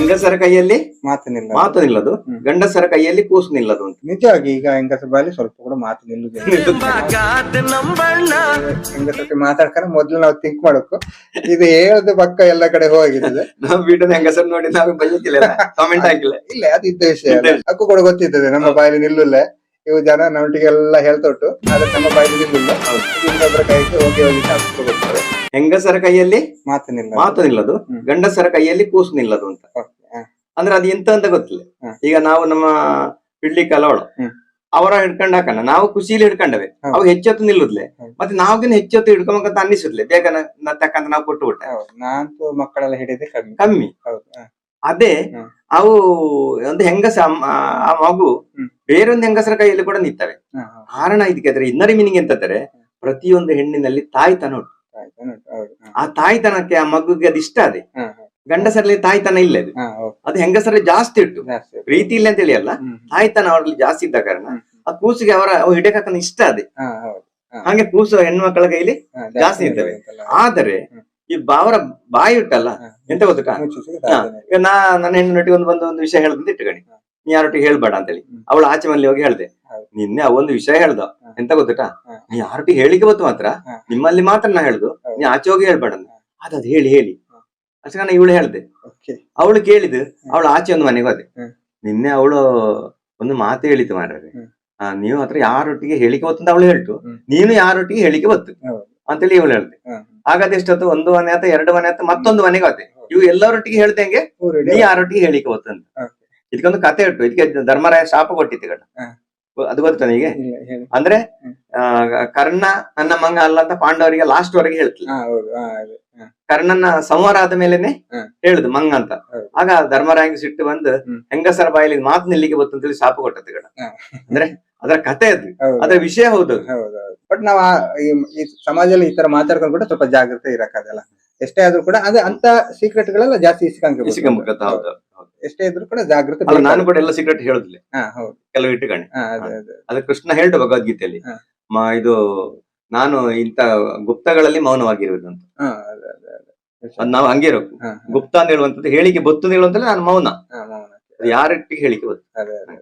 ಹೆಂಗಸರ ಕೈಯಲ್ಲಿ? ಮಾತು ನಿಲ್ಲ ಮಾತು ನಿಲ್ಲದು. ಗಂಡಸರ ಕೈಯಲ್ಲಿ ಕೂಸು ನಿಲ್ಲದು ಅಂತ. ನಿಜವಾಗಿ ಈಗ ಹೆಂಗಸರ ಬಾಯಲ್ಲಿ ಸ್ವಲ್ಪ ಕೂಡ ಮಾತು ನಿಲ್ಲುದಿಲ್ಲ. ಹೆಂಗಸರ ಮಾತಾಡ್ಕೊಂಡು ಮೊದ್ಲು ನಾವು ಥಿಂಕ್ ಮಾಡಬೇಕು. ಇದು ಹೇಳದು ಪಕ್ಕ ಎಲ್ಲ ಕಡೆ ಹೋಗಿರ್ತದೆ ನಾವು ವಿಡಿಯೋದ ಹೆಂಗಸರ್ ನೋಡಿ ನಾವು ಬೈಯಕ್ಕಿಲ್ಲ ಕಾಮೆಂಟ್ ಹಾಕಿಲ್ಲ. ಇಲ್ಲ ಅದು ಇದ್ದ ವಿಷಯ ಅಕ್ಕು ಕೂಡ ಗೊತ್ತಿದ್ದದೆ ನಮ್ಮ ಬಾಯಲ್ಲಿ ನಿಲ್ಲುಲ್ಲ. ಇವು ಜನ ನಮ್ಮೊಟ್ಟಿಗೆಲ್ಲ ಹೇಳ್ತೊಟ್ಟು ಆದ್ರೆ ನಮ್ಮ ಬಾಯಲ್ಲಿ. ಇನ್ನೊಬ್ಬರ ಕೈಗೆ ಹೋಗಿ ಹೋಗಿ ಹೆಂಗಸರ ಕೈಯಲ್ಲಿ? ಮಾತು ನಿಲ್ಲ ಮಾತು ನಿಲ್ಲದು. ಗಂಡಸರ ಕೈಯಲ್ಲಿ ಕೂಸು ನಿಲ್ಲದು ಅಂತ. ಅಂದ್ರೆ ಅದು ಎಂತ ಅಂತ ಗೊತ್ತಿಲ್ಲ. ಈಗ ನಾವು ನಮ್ಮ ಬಿಡ್ಲಿ ಕಲವಳು ಅವರ ಹಿಡ್ಕೊಂಡ್ ಹಾಕಣ ನಾವು ಖುಷಿಲಿ ಹಿಡ್ಕೊಂಡವೆ. ಅವ್ ಅವು ಹೆಚ್ಚೊತ್ತು ನಿಲ್ಲುದ್ಲೆ. ಮತ್ತೆ ನಾವ್ಗಿನ ಹೆಚ್ಚೊತ್ತು ಹಿಡ್ಕೊಂಬಂತ ಅನ್ನಿಸುದ್ಲೆ. ಬೇಗ ತಕ್ಕಂತ ನಾವು ಕೊಟ್ಟು ಬಿಟ್ಟೆ ಮಕ್ಕಳೆಲ್ಲ ಹಿಡಿದೆ ಕಮ್ಮಿ. ಕಮ್ಮಿ. ಅದೇ. ಅವು ಒಂದು ಹೆಂಗಸ ಆ ಮಗು. ಬೇರೊಂದು ಹೆಂಗಸರ ಕೈಯಲ್ಲಿ ಕೂಡ ನಿಂತವೆ. ಕಾರಣ ಇದಕ್ಕೆ ಅದ್ರ ಇನ್ನರಿ ಮೀನಿಂಗ್ ಎಂತಂದ್ರೆ ಪ್ರತಿಯೊಂದು ಹೆಣ್ಣಿನಲ್ಲಿ ತಾಯ್ತನ ಉಂಟು. ಆ ತಾಯ್ತನಕ್ಕೆ ಆ ಮಗುಗೆ ಅದು ಇಷ್ಟ ಅದೇ. ಗಂಡಸರಲ್ಲಿ ತಾಯ್ತನ ಇಲ್ಲ ಅದು. ಅದು ಹೆಂಗಸರಲ್ಲಿ ಜಾಸ್ತಿ ಉಂಟು. ಜಾಸ್ತಿ ಪ್ರೀತಿ ಇಲ್ಲ ಅಂತ ಹೇಳಿ ಅಲ್ಲ ತಾಯ್ತನ ಅವರಲ್ಲಿ ಜಾಸ್ತಿ ಇದ್ದ ಕಾರಣ ಆ ಕೂಸಿಗೆ ಅವರ ಅವು ಹಿಡಿಯಕನ ಇಷ್ಟ ಅದೇ. ಹಾಗೆ ಕೂಸು ಹೆಣ್ಮಕ್ಳ ಕೈಲಿ ಹ, ಜಾಸ್ತಿ. ಇರ್ತಲ್ಲ. ಆದರೆ ಈ ಬಾವರ ಬಾಯಿ ಉಂಟಲ್ಲ. ಎಂತ ಗೊತ್ತಾ ನಾ ನನ್ನ ಹೆಣ್ಣೊಟ್ಟಿಗೆ ಒಂದು ಬಂದು ಒಂದು ವಿಷಯ ಹೇಳದಂತ ಹ. ನೀ ಯಾರೊಟ್ಟಿಗೆ ಹೇಳ್ಬೇಡ ಅಂತೇಳಿ. ಅವಳು ಆಚೆ ಮಲ್ಲಿ ಹೋಗಿ ಹೇಳ್ದೆ. ನಿನ್ನೆ ಒಂದು ವಿಷಯ ಹೇಳ್ದ. ಎಂತ ಗೊತ್ತಟ ಹ. ನೀ ಯಾರೊಟ್ಟಿಗೆ ಹೇಳಿಕೆ ಬಂತು ಮಾತ್ರ ನಿಮ್ಮಲ್ಲಿ ಮಾತ್ರ ನಾ ಹೇಳುದು ನೀ ಆಚೆ ಹೋಗಿ ಹೇಳ್ಬೇಡ. ಅದದ್ ಹೇಳಿ ಹೇಳಿ. ಅಷ್ಟೇ ಇವಳು ಹೇಳ್ದೆ. ಅವಳು ಕೇಳಿದ್ ಅವಳು ಆಚೆ ಒಂದು ಮನೆಗೆ ಹೋದೆ. ನಿನ್ನೆ ಅವಳು ಒಂದು ಮಾತು ಹೇಳಿತು ಮಾರ್ರೆ ನೀವು ಹತ್ರ ಯಾರೊಟ್ಟಿಗೆ ಹೇಳಿಕೆ ಬತ್ತು ಅಂತ ಅವಳು ಹೇಳ್ತು ನೀನು ಯಾರೊಟ್ಟಿಗೆ ಹೇಳಿಕೆ ಬತ್ತು. ಅಂತೇಳಿ ಇವಳು ಹೇಳ್ದೆ. ಹಾಗಾದ್ರೆ ಎಷ್ಟೊತ್ತು ಒಂದು ಮನೆ ಆತ ಎರಡು ಮನೆ ಆತ ಮತ್ತೊಂದು ಮನೆಗೆ ಹೋದೆ. ಇವು ಎಲ್ಲರೊಟ್ಟಿಗೆ ಹೇಳ್ದಂಗೆ ನೀ. ಯಾರೊಟ್ಟಿಗೆ ಹೇಳಿಕೆ ಬತ್ತು ಅಂತ. ಇದಕ್ಕೊಂದು ಕತೆ ಉಂಟು. ಇದಕ್ಕೆ ಧರ್ಮರಾಯ ಶಾಪ ಕೊಟ್ಟಿತ್ತು ಕಣ. ಅದು ಗೊತ್ತ ನನಗೆ? ಅಂದ್ರೆ ಕರ್ಣ ನನ್ನ ಮಂಗ ಅಲ್ಲ ಅಂತ ಪಾಂಡವರಿಗೆ ಲಾಸ್ಟ್ ವರೆಗೆ ಹೇಳ್ತಿಲ್ಲ. ಕರ್ಣನ ಸಂವಾರ ಆದ ಮೇಲೆನೆ ಹೇಳುದು ಮಂಗ ಅಂತ. ಆಗ ಧರ್ಮರಾಯಂಗ ಸಿಟ್ಟು ಬಂದು. ಹೆಂಗಸರ ಬಾಯಲ್ಲಿ ಮಾತು ನಿಲ್ಲಿಗೆ ಬತ್ತು ಅಂತೇಳಿ ಶಾಪ ಕೊಟ್ಟದ್ದು ಕಣ ಅಂದ್ರೆ ಅದರ ಕತೆ ಅದು. ಅದರ ವಿಷಯ ಹೌದು. ಬಟ್ ನಾವು ಈ- ಸಮಾಜದಲ್ಲಿ ಈ ತರ ಮಾತಾಡ್ಕೊಂಡು ಕೂಡ ಸ್ವಲ್ಪ ಜಾಗ್ರತೆ ಇರಕ್ಕಾಗಲ್ಲ. ಎಷ್ಟೇ ಆದ್ರೂ ಕೂಡ ಅದೇ ಅಂತ ಸೀಕ್ರೆಟ್ ಗಳೆಲ್ಲ ಜಾಸ್ತಿ ಇಸ್ಕೊಂಡ್ ಹೌದು. ಎಷ್ಟೇ ಇದ್ರು ಕೂಡ ಜಾಗೃತಿ ಅಲ್ಲ ನಾನು ಕೂಡ ಎಲ್ಲ ಸೀಕ್ರೆಟ್ ಹೇಳುದಿಲ್ಲ. ಹಾ ಹೌದು. ಕೆಲವು ಇಟ್ಟುಕೊಂಡೆ. ಹಾ ಅದೇ ಅದೇ. ಅದು ಕೃಷ್ಣ ಹೇಳ್ದ ಭಗವದ್ಗೀತೆಯಲ್ಲಿ ಹ. ಮ- ಇದು ನಾನು ಇಂತ ಗುಪ್ತಗಳಲ್ಲಿ ಮೌನವಾಗಿರುವುದು ಅಂತ ಹಾ ಅದೇ ಅದೇ ಅದೇ. ಅದ್ ನಾವು ಹಂಗೆ ಇರೋದು. ಹಾ, ಗುಪ್ತ ಅಂತ ಹೇಳುವಂತದ್ದು ಹೇಳಿಕೆ ಬತ್ತು ಹೇಳುವಂತ ನಾನು ಮೌನ. ಹಾ, ಮೌನ. ಅದು ಯಾರೊಟ್ಟಿಗೆ ಹೇಳಿಕೆ ಬತ್ತು? ಅದೇ ಅದೇ.